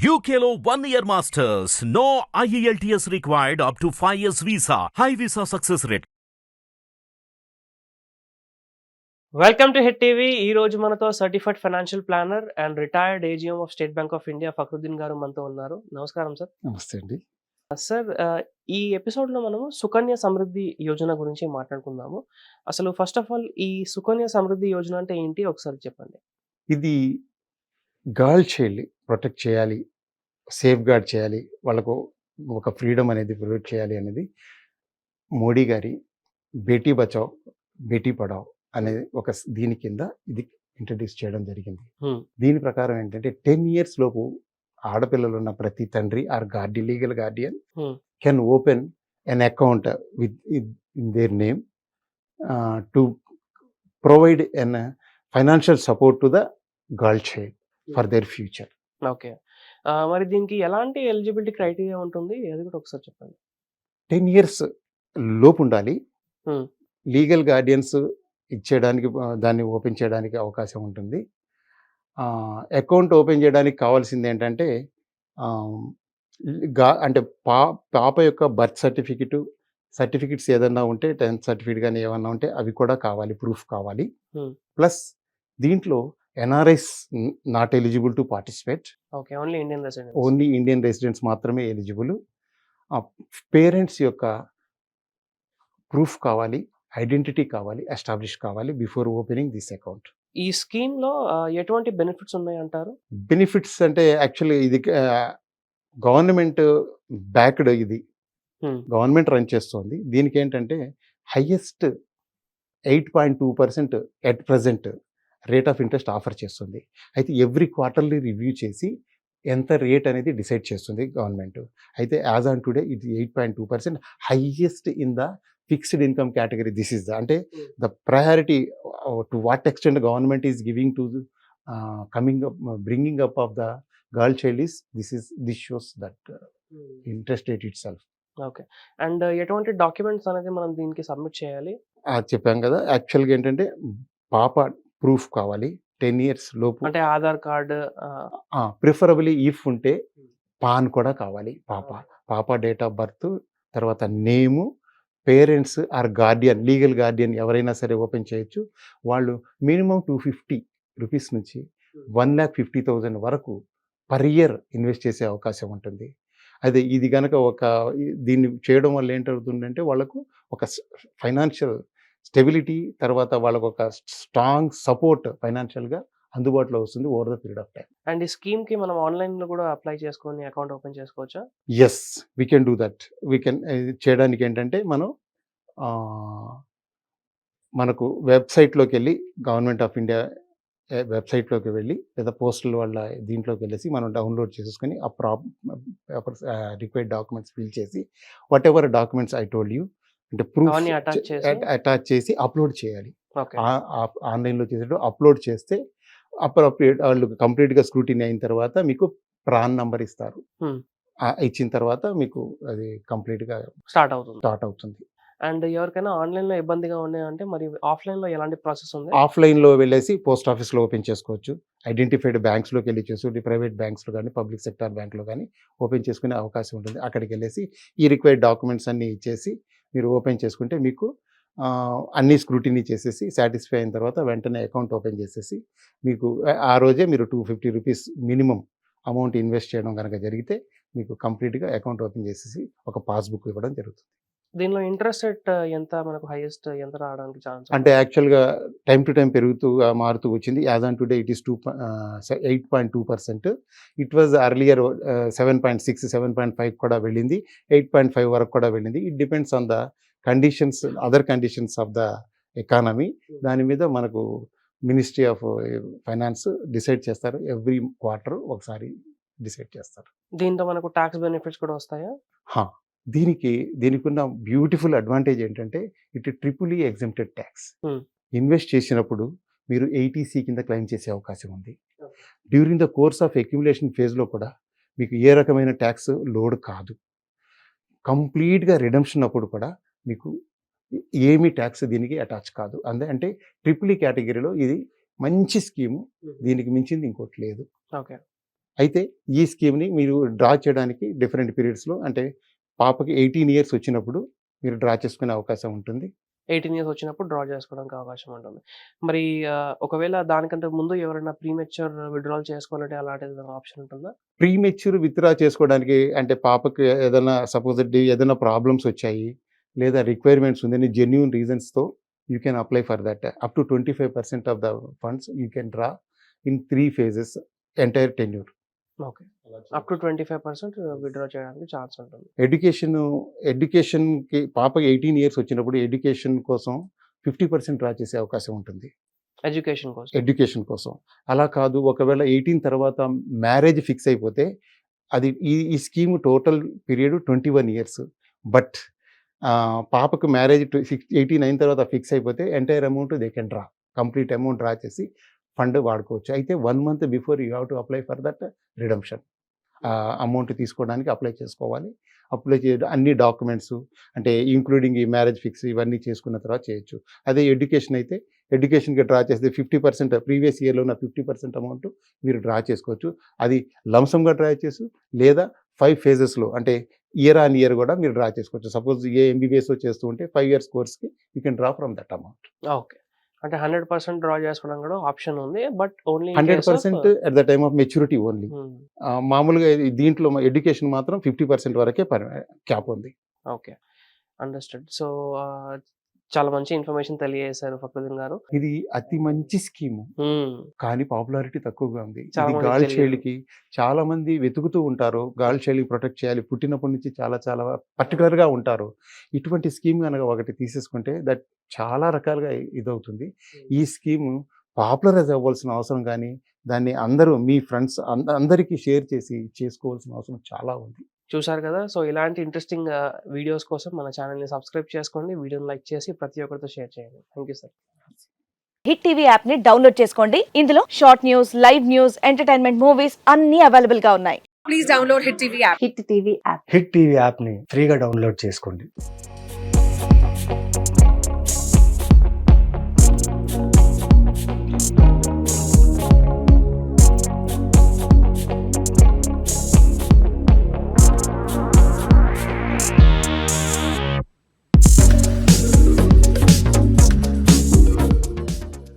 One year masters. No E IELTS required up to 5 years visa. High visa success rate. Welcome to head TV ఈ రోజు మనతో certified financial planner and retired AGM of State Bank of India Fakhruddin garu మనతో ఉన్నారు. నమస్కారం sir నమస్తే అండి. Sir ఆ, ఈ ఎపిసోడ్లో మనము సుకన్య సమృద్ధి యోజన గురించి మాట్లాడుకుందాము. అసలు ఫస్ట్ ఆఫ్ ఆల్ ఈ సుకన్య సమృద్ధి యోజన అంటే ఏంటి? ఒకసారి చెప్పండి. ఇది గర్ల్ చైల్డ్ ప్రొటెక్ట్ చేయాలి సేఫ్ గార్డ్ చేయాలి వాళ్ళకు ఒక ఫ్రీడమ్ అనేది ప్రొవైడ్ చేయాలి అనేది మోడీ గారి బేటీ బచావ్ బేటీ పడావ్ అనేది ఒక దీని కింద ఇది ఇంట్రడ్యూస్ చేయడం జరిగింది. దీని ప్రకారం ఏంటంటే టెన్ ఇయర్స్ లోపు ఆడపిల్లలు ఉన్న ప్రతి తండ్రి or guard legal guardian. Can open an account with in their name to provide an financial support to the girl child for their future. Okay. మరి దీనికి ఎలాంటి ఎలిజిబిలిటీ క్రైటీరియా ఉంటుంది? అది కూడా ఒకసారి చెప్పండి. టెన్ ఇయర్స్ లోపు ఉండాలి. లీగల్ గార్డియన్స్ ఇచ్చేయడానికి దాన్ని ఓపెన్ చేయడానికి అవకాశం ఉంటుంది. అకౌంట్ ఓపెన్ చేయడానికి కావాల్సింది ఏంటంటే గా అంటే పా పాప యొక్క బర్త్ సర్టిఫికెట్ సర్టిఫికెట్స్ ఏదన్నా ఉంటే టెన్త్ సర్టిఫికేట్ కానీ ఏమన్నా ఉంటే అవి కూడా కావాలి ప్రూఫ్ కావాలి. ప్లస్ దీంట్లో NRIs not eligible to participate okay only Indian resident only Indian residents మాత్రమే ఎలిజిబుల్ పేరెంట్స్ యొక్క ప్రూఫ్ కావాలి ఐడెంటిటీ కావాలి ఎస్టాబ్లిష్ కావాలి బిఫోర్ ఓపెనింగ్ దిస్ అకౌంట్ ఈ స్కీమ్లో ఎటువంటి బెనిఫిట్స్ ఉన్నాయి అంటారు బెనిఫిట్స్ అంటే యాక్చువల్లీ ఇది గవర్నమెంట్ బ్యాక్డ్ ఇది. గవర్నమెంట్ రన్ చేస్తోంది. దీనికి ఏంటంటే highest eight point two percent at present rate of interest offer చేస్తుంది. అయితే ఎవ్రీ క్వార్టర్లీ రివ్యూ చేసి ఎంత రేట్ అనేది డిసైడ్ చేస్తుంది గవర్నమెంట్. అయితే యాజ్ ఆన్ టుడే ఇది eight point two percent highest in the fixed income category. This is the అంటే the priority to what extent government is giving to coming up bringing up of the girl child is this is this shows that interest rate itself. Okay. And ఎటువంటి documents అనేది మనం దీనికి submit చేయాలి? చెప్పాం కదా. యాక్చువల్గా ఏంటంటే పాప ప్రూఫ్ కావాలి. టెన్ ఇయర్స్ లోపు అంటే ఆధార్ కార్డ్ ప్రిఫరబుల్లీ ఇఫ్ ఉంటే పాన్ కూడా కావాలి. పాప పాప డేట్ ఆఫ్ బర్త్ తర్వాత name parents or guardian legal guardian ఎవరైనా సరే ఓపెన్ చేయొచ్చు. వాళ్ళు మినిమం టూ ఫిఫ్టీ రూపీస్ నుంచి వన్ ల్యాక్ ఫిఫ్టీ థౌజండ్ వరకు పర్ ఇయర్ ఇన్వెస్ట్ చేసే అవకాశం ఉంటుంది. అదే ఇది కనుక ఒక దీన్ని చేయడం వల్ల ఏంటవుతుందంటే వాళ్ళకు ఒక ఫైనాన్షియల్ స్టెబిలిటీ తర్వాత వాళ్ళకు ఒక స్ట్రాంగ్ సపోర్ట్ ఫైనాన్షియల్గా అందుబాటులో వస్తుంది over the period of time and ఈ స్కీమ్కి మనం ఆన్లైన్లో కూడా అప్లై చేసుకొని అకౌంట్ ఓపెన్ చేసుకోవచ్చా? Yes we can do that we can చేయడానికి ఏంటంటే మనం మనకు వెబ్సైట్లోకి వెళ్ళి గవర్నమెంట్ ఆఫ్ ఇండియా వెబ్సైట్లోకి వెళ్ళి లేదా పోస్టల్ వాళ్ళ దీంట్లోకి వెళ్ళేసి మనం డౌన్లోడ్ చేసేసుకొని ఆ ప్రాప్ రిక్వైర్డ్ డాక్యుమెంట్స్ ఫిల్ చేసి whatever documents I told you అంటే ప్రూఫ్? అటాచ్ చేసి అప్లోడ్ చేయాలి. ఆన్లైన్లో చేసేటప్పుడు అప్లోడ్ చేస్తే అప్రోప్రియేట్ వాళ్ళు కంప్లీట్గా స్క్రూటినీ అయిన తర్వాత మీకు ప్రాన్ నంబర్ ఇస్తారు. ఇచ్చిన తర్వాత మీకు అది కంప్లీట్గా స్టార్ట్ అవుతుంది. స్టార్ట్ అవుతుంది. అండ్ ఎవరికైనా ఆన్లైన్లో ఇబ్బందిగా ఉన్నాయంటే మరి ఆఫ్లైన్లో ఎలాంటి ప్రాసెస్ ఉంది? ఆఫ్లైన్లో వెళ్ళేసి పోస్ట్ ఆఫీస్లో ఓపెన్ చేసుకోవచ్చు. ఐడెంటిఫైడ్ బ్యాంక్స్లోకి వెళ్ళి చేసుకోవచ్చు ప్రైవేట్ బ్యాంక్స్లో కానీ పబ్లిక్ సెక్టార్ బ్యాంక్లో కానీ ఓపెన్ చేసుకునే అవకాశం ఉంటుంది. అక్కడికి వెళ్ళేసి ఈ రిక్వైర్డ్ డాక్యుమెంట్స్ అన్నీ ఇచ్చేసి మీరు ఓపెన్ చేసుకుంటే మీకు అన్ని స్క్రూటినీ చేసేసి సాటిస్ఫై అయిన తర్వాత వెంటనే అకౌంట్ ఓపెన్ చేసేసి మీకు ఆ- ఆ రోజే మీరు two fifty rupees minimum amount invest చేయడం కనుక జరిగితే మీకు కంప్లీట్గా అకౌంట్ ఓపెన్ చేసేసి ఒక పాస్బుక్ ఇవ్వడం జరుగుతుంది. దీనిలో ఇంట్రెస్ట్ రేట్ ఎంత? మనకు హైయెస్ట్ ఎంత రావడానికి ఛాన్స్ అంటే యాక్చువల్గా టైం టు టైం పెరుగుతూ మారుతూ వచ్చింది. As on today it is two eight point two percent. It was earlier seven point six seven point five కూడా వెళ్ళింది. ఎయిట్ పాయింట్ ఫైవ్ వరకు కూడా వెళ్ళింది. It depends on the conditions other conditions of the economy. దాని మీద మనకు ministry of finance decide చేస్తారు. Every quarter ఒకసారి డిసైడ్ చేస్తారు. దీంతో మనకు ట్యాక్స్ బెనిఫిట్స్ కూడా వస్తాయా? హా, దీనికి దీనికి ఉన్న బ్యూటిఫుల్ అడ్వాంటేజ్ ఏంటంటే it triply exempted tax. Invest చేసినప్పుడు మీరు ఎయిటీసీ కింద క్లెయిమ్ చేసే అవకాశం ఉంది. During the course of accumulation ఫేజ్లో కూడా మీకు ఏ రకమైన ట్యాక్స్ లోడ్ కాదు. కంప్లీట్గా రిడమ్షన్ అప్పుడు కూడా మీకు ఏమీ ట్యాక్స్ దీనికి అటాచ్ కాదు. అందే అంటే ట్రిపుల్ కేటగిరీలో ఇది మంచి స్కీము దీనికి మించింది ఇంకోటి లేదు. ఓకే. అయితే ఈ స్కీమ్ని మీరు డ్రా చేయడానికి డిఫరెంట్ పీరియడ్స్లో అంటే పాపకి ఎయిటీన్ ఇయర్స్ వచ్చినప్పుడు మీరు డ్రా చేసుకునే అవకాశం ఉంటుంది. ఎయిటీన్ ఇయర్స్ వచ్చినప్పుడు డ్రా చేసుకోవడానికి అవకాశం ఉంటుంది. మరి ఒకవేళ దానికంటే ముందు ఎవరైనా ప్రీమెచ్యూర్ విడ్రాల్ చేసుకోవాలంటే అలాంటి ఆప్షన్ ఉంటుందా? ప్రీ మెచ్యూర్ విత్డ్రా చేసుకోవడానికి అంటే పాపకి ఏదైనా సపోజ్ ఏదైనా ప్రాబ్లమ్స్ వచ్చాయి లేదా రిక్వైర్మెంట్స్ ఉందని genuine రీజన్స్తో you can apply for that. Up to twenty five percent of the funds you can draw in three phases entire tenure. Okay. Up to twenty five percent withdraw చేయడానికి chance ఉంటుంది. Education ఎడ్యుకేషన్కి పాపకి eighteen years వచ్చినప్పుడు education కోసం fifty percent draw చేసే అవకాశం ఉంటుంది. Education కోసం. ఎడ్యుకేషన్ కోసం. అలా కాదు ఒకవేళ ఎయిటీన్ తర్వాత మ్యారేజ్ ఫిక్స్ అయిపోతే అది ఈ ఈ scheme total period twenty one years. But పాపకు మ్యారేజ్ సిక్స్ ఎయిటీన్ అయిన తర్వాత ఫిక్స్ అయిపోతే entire amount they can draw. Complete amount draw చేసి ఫండ్ వాడుకోవచ్చు. అయితే one month before you have to apply for that redemption amount తీసుకోవడానికి apply చేసుకోవాలి. Apply చే అన్ని డాక్యుమెంట్స్ అంటే ఇంక్లూడింగ్ ఈ మ్యారేజ్ ఫిక్స్ ఇవన్నీ చేసుకున్న తర్వాత చేయొచ్చు. అదే ఎడ్యుకేషన్ అయితే ఎడ్యుకేషన్కి డ్రా చేస్తే ఫిఫ్టీ పర్సెంట్ ప్రీవియస్ ఇయర్లో ఉన్న ఫిఫ్టీ పర్సెంట్ అమౌంట్ మీరు డ్రా చేసుకోవచ్చు. అది లంసంగా డ్రా చేసు లేదా ఫైవ్ ఫేజెస్లో అంటే ఇయర్ ఆన్ ఇయర్ కూడా మీరు డ్రా చేసుకోవచ్చు. సపోజ్ ఏ ఎంబీబీఎస్ చేస్తూ ఉంటే five years కోర్స్కి you can draw from that amount okay అంటే హండ్రెడ్ పర్సెంట్ డ్రా చేసుకోవడం కూడా ఆప్షన్ ఉంది but only hundred percent at the time of maturity only. మామూలుగా దీంట్లో ఎడ్యుకేషన్ మాత్రం ఫిఫ్టీ పర్సెంట్ వరకే క్యాప్ ఉంది. ఓకే. అండర్స్టూడ్. సో చాలా మంచి ఇన్ఫర్మేషన్ తెలియజేశారు ఫక్రుద్దీన్ గారు. ఇది అతి మంచి స్కీము. కానీ పాపులారిటీ తక్కువగా ఉంది. గాల్. శైలికి చాలా మంది వెతుకుతూ ఉంటారు. గాల్ శైలి ప్రొటెక్ట్ చేయాలి. పుట్టినప్పటి నుంచి చాలా చాలా particular గా ఉంటారు. ఇటువంటి స్కీమ్ కనుక ఒకటి తీసేసుకుంటే దట్ చాలా రకాలుగా ఇదవుతుంది. ఈ స్కీమ్ పాపులరైజ్ అవ్వాల్సిన అవసరం కానీ దాన్ని అందరూ మీ ఫ్రెండ్స్ అందరికీ షేర్ చేసి చేసుకోవాల్సిన అవసరం చాలా ఉంది. చూశారు కదా? సో ఇలాంటి ఇంట్రెస్టింగ్ వీడియోస్ కోసం మన ఛానల్ని సబ్స్క్రైబ్ చేసుకోండి. వీడియోని లైక్ చేసి ప్రతి ఒక్కరితో షేర్ చేయండి. Thank you sir. Hit TV యాప్ని డౌన్లోడ్ చేసుకోండి. ఇందులో short news live news entertainment movies అన్ని అవైలబుల్గా ఉన్నాయి. please download Hit TV app. Hit TV app. Hit TV యాప్ని ఫ్రీగా డౌన్లోడ్ చేసుకోండి.